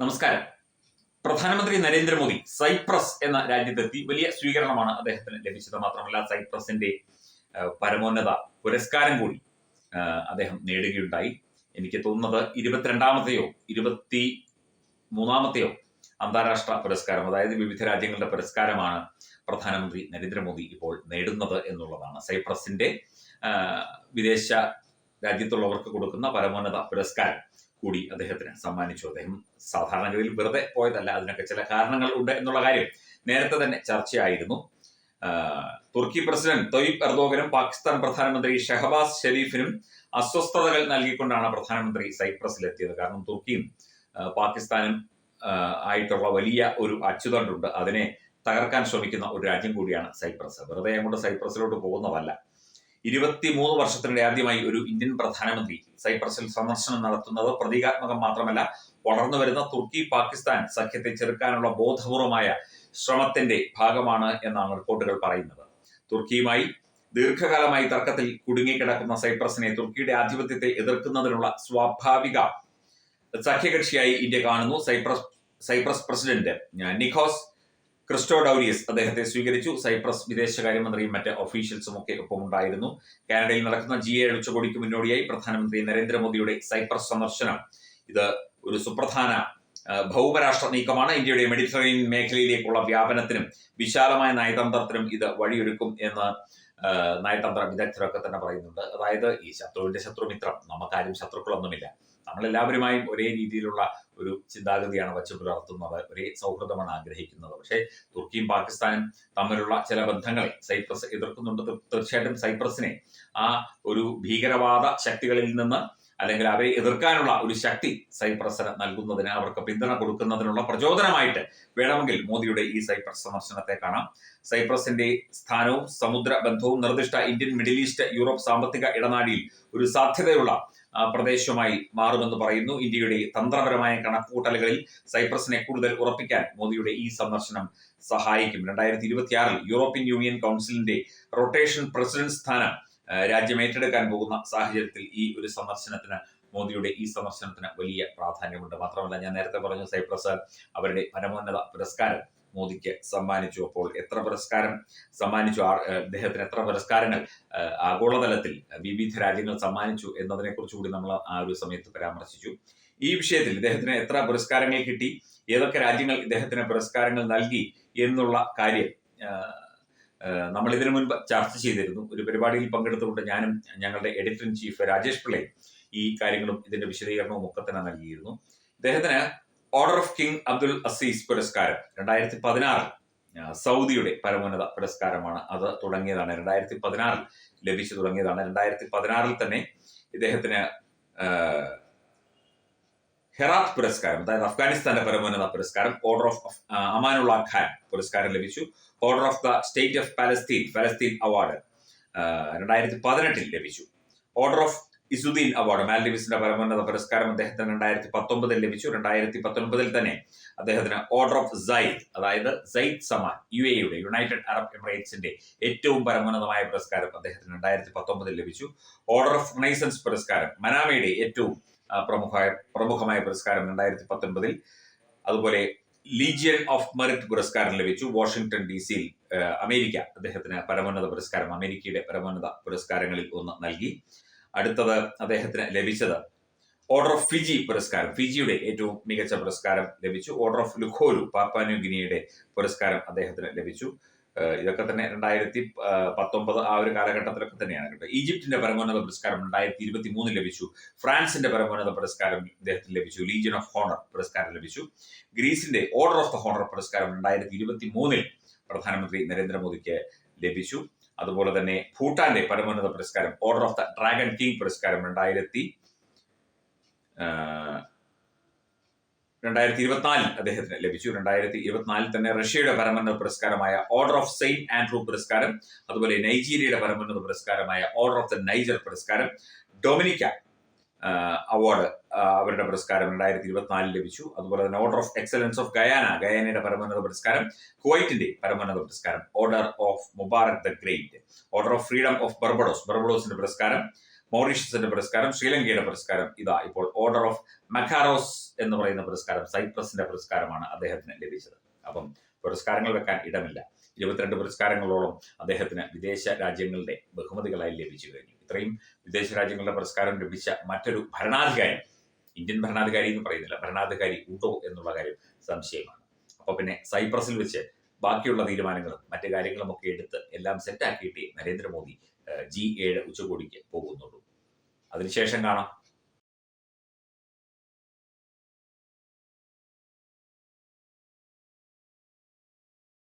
നമസ്കാരം. പ്രധാനമന്ത്രി നരേന്ദ്രമോദി സൈപ്രസ് എന്ന രാജ്യത്തെത്തി വലിയ സ്വീകരണമാണ് അദ്ദേഹത്തിന് ലഭിച്ചത്. മാത്രമല്ല സൈപ്രസിന്റെ പരമോന്നത പുരസ്കാരം കൂടി അദ്ദേഹം നേടുകയുണ്ടായി. എനിക്ക് തോന്നുന്നത് ഇരുപത്തിരണ്ടാമത്തെയോ ഇരുപത്തി മൂന്നാമത്തെയോ അന്താരാഷ്ട്ര പുരസ്കാരം അതായത് വിവിധ രാജ്യങ്ങളുടെ പുരസ്കാരമാണ് പ്രധാനമന്ത്രി നരേന്ദ്രമോദി ഇപ്പോൾ നേടുന്നത് എന്നുള്ളതാണ്. സൈപ്രസിന്റെ വിദേശ രാജ്യത്തുള്ളവർക്ക് കൊടുക്കുന്ന പരമോന്നത പുരസ്കാരം. കൂടി അദ്ദേഹത്തിന് സമ്മാനിച്ചു. അദ്ദേഹം സാധാരണഗതിയിൽ വെറുതെ പോയതല്ല അതിനൊക്കെ ചില കാരണങ്ങൾ ഉണ്ട് എന്നുള്ള കാര്യം നേരത്തെ തന്നെ ചർച്ചയായിരുന്നു. തുർക്കി പ്രസിഡന്റ് തൊയ്ബ് എർദോഗനും പാകിസ്ഥാൻ പ്രധാനമന്ത്രി ഷഹബാസ് ഷെരീഫിനും അസ്വസ്ഥതകൾ നൽകിക്കൊണ്ടാണ് പ്രധാനമന്ത്രി സൈപ്രസിലെത്തിയത്. കാരണം തുർക്കിയും പാകിസ്ഥാനും ആയിട്ടുള്ള വലിയ ഒരു അച്ചുതണ്ടുണ്ട്. അതിനെ തകർക്കാൻ ശ്രമിക്കുന്ന ഒരു രാജ്യം കൂടിയാണ് സൈപ്രസ്. വെറുതെ അങ്ങോട്ട് സൈപ്രസിലോട്ട് പോകുന്നതല്ല. ഇരുപത്തിമൂന്ന് വർഷത്തിനിടെ ആദ്യമായി ഒരു ഇന്ത്യൻ പ്രധാനമന്ത്രി സൈപ്രസിൽ സന്ദർശനം നടത്തുന്നത് പ്രതീകാത്മകം മാത്രമല്ല വളർന്നു വരുന്ന തുർക്കി പാകിസ്ഥാൻ സഖ്യത്തെ ചെറുക്കാനുള്ള ബോധപൂർവമായ ശ്രമത്തിന്റെ ഭാഗമാണ് എന്നാണ് റിപ്പോർട്ടുകൾ പറയുന്നത്. തുർക്കിയുമായി ദീർഘകാലമായി തർക്കത്തിൽ കുടുങ്ങിക്കിടക്കുന്ന സൈപ്രസിനെ തുർക്കിയുടെ ആധിപത്യത്തെ എതിർക്കുന്നതിനുള്ള സ്വാഭാവിക സഖ്യകക്ഷിയായി ഇന്ത്യ കാണുന്നു. Cyprus Cyprus president Nikos Christodoulides അദ്ദേഹത്തെ സ്വീകരിച്ചു. സൈപ്രസ് വിദേശകാര്യമന്ത്രിയും മറ്റ് ഒഫീഷ്യൽസും ഒക്കെ ഒപ്പമുണ്ടായിരുന്നു കാനഡയിൽ നടക്കുന്ന ജി എ ഉച്ചകോടിക്ക് മുന്നോടിയായി പ്രധാനമന്ത്രി നരേന്ദ്രമോദിയുടെ സൈപ്രസ് സന്ദർശനം. ഇത് ഒരു സുപ്രധാന ഭൗമരാഷ്ട്ര നീക്കമാണ്. ഇന്ത്യയുടെ മെഡിറ്ററേനിയൻ മേഖലയിലേക്കുള്ള വ്യാപനത്തിനും വിശാലമായ നയതന്ത്രത്തിനും ഇത് വഴിയൊരുക്കും എന്ന് നയതന്ത്ര വിദഗ്ധരൊക്കെ തന്നെ പറയുന്നുണ്ട്. അതായത് ഈ ശത്രുവിന്റെ ശത്രുമിത്രം നമുക്കാരും ശത്രുക്കളൊന്നുമില്ല. നമ്മളെല്ലാവരുമായും ഒരേ രീതിയിലുള്ള ഒരു ചിന്താഗതിയാണ് വച്ചു പുലർത്തുന്നത് ഒരേ സൗഹൃദമാണ് ആഗ്രഹിക്കുന്നത്. പക്ഷേ തുർക്കിയും പാകിസ്ഥാനും തമ്മിലുള്ള ചില ബന്ധങ്ങളെ സൈപ്രസ് എതിർക്കുന്നുണ്ട്. തീർ- തീർച്ചയായിട്ടും സൈപ്രസിനെ ആ ഒരു ഭീകരവാദ ശക്തികളിൽ നിന്ന് അല്ലെങ്കിൽ അവരെ എതിർക്കാനുള്ള ഒരു ശക്തി സൈപ്രസിന് നൽകുന്നതിന് അവർക്ക് പിന്തുണ കൊടുക്കുന്നതിനുള്ള പ്രചോദനമായിട്ട് വേണമെങ്കിൽ മോദിയുടെ ഈ സൈപ്രസ് സന്ദർശനത്തെ കാണാം. സൈപ്രസിന്റെ സ്ഥാനവും സമുദ്ര ബന്ധവും നിർദ്ദിഷ്ട ഇന്ത്യൻ മിഡിൽ ഈസ്റ്റ് യൂറോപ്പ് സാമ്പത്തിക ഇടനാഴിയിൽ ഒരു സാധ്യതയുള്ള പ്രദേശമായി മാറുമെന്ന് പറയുന്നു. ഇന്ത്യയുടെ തന്ത്രപരമായ കണക്കുകൂട്ടലുകളിൽ സൈപ്രസിനെ കൂടുതൽ ഉറപ്പിക്കാൻ മോദിയുടെ ഈ സന്ദർശനം സഹായിക്കും. രണ്ടായിരത്തി ഇരുപത്തിയാറിൽ യൂറോപ്യൻ യൂണിയൻ കൗൺസിലിന്റെ റൊട്ടേഷൻ പ്രസിഡന്റ് സ്ഥാനം രാജ്യം ഏറ്റെടുക്കാൻ പോകുന്ന സാഹചര്യത്തിൽ ഈ ഒരു സന്ദർശനത്തിന് മോദിയുടെ ഈ സന്ദർശനത്തിന് വലിയ പ്രാധാന്യമുണ്ട്. മാത്രമല്ല ഞാൻ നേരത്തെ പറഞ്ഞു സൈപ്രസ് അവരുടെ പരമോന്നത പുരസ്കാരം മോദിക്ക് സമ്മാനിച്ചു. അപ്പോൾ എത്ര പുരസ്കാരം സമ്മാനിച്ചു? അദ്ദേഹത്തിന് എത്ര പുരസ്കാരങ്ങൾ ആഗോളതലത്തിൽ വിവിധ രാജ്യങ്ങൾ സമ്മാനിച്ചു എന്നതിനെ കുറിച്ച് കൂടി നമ്മൾ ആ ഒരു സമയത്ത് പരാമർശിച്ചു. ഈ വിഷയത്തിൽ ഇദ്ദേഹത്തിന് എത്ര പുരസ്കാരങ്ങൾ കിട്ടി? ഏതൊക്കെ രാജ്യങ്ങൾ ഇദ്ദേഹത്തിന് പുരസ്കാരങ്ങൾ നൽകി എന്നുള്ള കാര്യം നമ്മൾ ഇതിനു മുൻപ് ചർച്ച ചെയ്തിരുന്നു. ഒരു പരിപാടിയിൽ പങ്കെടുത്തുകൊണ്ട് ഞാനും ഞങ്ങളുടെ എഡിറ്റർ ഇൻ ചീഫ് രാജേഷ് പിള്ളയും ഈ കാര്യങ്ങളും ഇതിന്റെ വിശദീകരണവും ഒക്കെ തന്നെ നൽകിയിരുന്നു. ഇദ്ദേഹത്തിന് order of King Abdul Aziz പുരസ്കാരം രണ്ടായിരത്തി പതിനാറിൽ സൗദിയുടെ പരമോന്നത പുരസ്കാരമാണ് അത് തുടങ്ങിയതാണ്. രണ്ടായിരത്തി പതിനാറിൽ ലഭിച്ചു തുടങ്ങിയതാണ്. രണ്ടായിരത്തി പതിനാറിൽ തന്നെ ഇദ്ദേഹത്തിന് ഹെറാത്ത് പുരസ്കാരം അതായത് അഫ്ഗാനിസ്ഥാന്റെ പരമോന്നത പുരസ്കാരം ഓർഡർ ഓഫ് അമാനുള്ള ഖാൻ പുരസ്കാരം ലഭിച്ചു. Order of the state of Palestine Palestine award രണ്ടായിരത്തി പതിനെട്ടിൽ ലഭിച്ചു. ഓർഡർ ഓഫ് ഇസുദ്ദീൻ അവാർഡ് മാൽഡീവ്സിന്റെ പരമോന്നത പുരസ്കാരം അദ്ദേഹത്തിന് രണ്ടായിരത്തി പത്തൊമ്പതിൽ ലഭിച്ചു. രണ്ടായിരത്തി പത്തൊൻപതിൽ തന്നെ അദ്ദേഹത്തിന് ഓർഡർ ഓഫ് സൈദ് അതായത് സൈദ് സമാൻ യു എയുടെ യുണൈറ്റഡ് അറബ് എമിറേറ്റ്സിന്റെ ഏറ്റവും പരമോന്നതമായ പുരസ്കാരം അദ്ദേഹത്തിന് രണ്ടായിരത്തി പത്തൊമ്പതിൽ ലഭിച്ചു. ഓർഡർ ഓഫ് റിനൈസൻസ് പുരസ്കാരം മനാമയുടെ ഏറ്റവും ആ, പ്രമുഖ പ്രമുഖമായ പുരസ്കാരം രണ്ടായിരത്തി പത്തൊൻപതിൽ അതുപോലെ ലീജിയൻ ഓഫ് മെറിറ്റ് പുരസ്കാരം ലഭിച്ചു വാഷിംഗ്ടൺ ഡി സിയിൽ അമേരിക്ക അദ്ദേഹത്തിന് പരമോന്നത പുരസ്കാരം അമേരിക്കയുടെ പരമോന്നത പുരസ്കാരങ്ങളിൽ ഒന്ന് നൽകി. അടുത്തത് അദ്ദേഹത്തിന് ലഭിച്ചത് ഓർഡർ ഓഫ് ഫിജി പുരസ്കാരം ഫിജിയുടെ ഏറ്റവും മികച്ച പുരസ്കാരം ലഭിച്ചു. ഓർഡർ ഓഫ് ലുഖോലു പാപ്പാനു ഗിനിയുടെ പുരസ്കാരം അദ്ദേഹത്തിന് ലഭിച്ചു. ഇതൊക്കെ തന്നെ രണ്ടായിരത്തി പത്തൊമ്പത് ആ ഒരു കാലഘട്ടത്തിലൊക്കെ തന്നെയാണ് കേട്ടോ. ഈജിപ്തിന്റെ പരമോന്നത പുരസ്കാരം രണ്ടായിരത്തി ഇരുപത്തി മൂന്നിൽ ലഭിച്ചു. ഫ്രാൻസിന്റെ പരമോന്നത പുരസ്കാരം ഇദ്ദേഹത്തിന് ലഭിച്ചു. ലീജിയൻ ഓഫ് ഹോണർ പുരസ്കാരം ലഭിച്ചു. ഗ്രീസിന്റെ ഓർഡർ ഓഫ് ദ ഹോണർ പുരസ്കാരം രണ്ടായിരത്തി ഇരുപത്തി മൂന്നിൽ പ്രധാനമന്ത്രി നരേന്ദ്രമോദിക്ക് ലഭിച്ചു. അതുപോലെ തന്നെ ഭൂട്ടാന്റെ പരമോന്നത പുരസ്കാരം order of the dragon king പുരസ്കാരം രണ്ടായിരത്തി രണ്ടായിരത്തി ഇരുപത്തിനാലിൽ അദ്ദേഹത്തിന് ലഭിച്ചു. രണ്ടായിരത്തി ഇരുപത്തിനാലിൽ തന്നെ റഷ്യയുടെ പരമോന്നത പുരസ്കാരമായ ഓർഡർ ഓഫ് സെയിന്റ് ആൻഡ്രൂ പുരസ്കാരം അതുപോലെ നൈജീരിയയുടെ പരമോന്നത പുരസ്കാരമായ ഓർഡർ ഓഫ് ദ നൈജർ പുരസ്കാരം ഡൊമിനിക്ക അവാർഡ് അവരുടെ പുരസ്കാരം രണ്ടായിരത്തി ഇരുപത്തിനാലിൽ ലഭിച്ചു. അതുപോലെ തന്നെ order of excellence of Guyana ഗയാനയുടെ പരമോന്നത പുരസ്കാരം കുവൈറ്റിന്റെ പരമോന്നത പുരസ്കാരം order of Mubarak the great order of freedom of Barbados ബർബഡോസിന്റെ പുരസ്കാരം മൗറീഷ്യസിന്റെ പുരസ്കാരം ശ്രീലങ്കയുടെ പുരസ്കാരം ഇതാ ഇപ്പോൾ ഓർഡർ ഓഫ് മക്കാറോസ് എന്ന് പറയുന്ന പുരസ്കാരം സൈപ്രസിന്റെ പുരസ്കാരമാണ് അദ്ദേഹത്തിന് ലഭിച്ചത്. അപ്പം പുരസ്കാരങ്ങൾ വെക്കാൻ ഇടമില്ല. ഇരുപത്തിരണ്ട് പുരസ്കാരങ്ങളോളം അദ്ദേഹത്തിന് വിദേശ രാജ്യങ്ങളുടെ ബഹുമതികളായി ലഭിച്ചു കഴിഞ്ഞു. ഇത്രയും വിദേശ രാജ്യങ്ങളുടെ പുരസ്കാരം ലഭിച്ച മറ്റൊരു ഭരണാധികാരി ഇന്ത്യൻ ഭരണാധികാരി എന്ന് പറയുന്നില്ല ഭരണാധികാരി ഉണ്ടോ എന്നുള്ള കാര്യം സംശയമാണ്. അപ്പൊ പിന്നെ സൈപ്രസിൽ വെച്ച് ബാക്കിയുള്ള തീരുമാനങ്ങളും മറ്റു കാര്യങ്ങളും ഒക്കെ എടുത്ത് എല്ലാം സെറ്റാക്കിയിട്ട് നരേന്ദ്രമോദി ജി ഏഴ് ഉച്ചകോടിക്ക് പോകുന്നുള്ളൂ. അതിനുശേഷം കാണാം.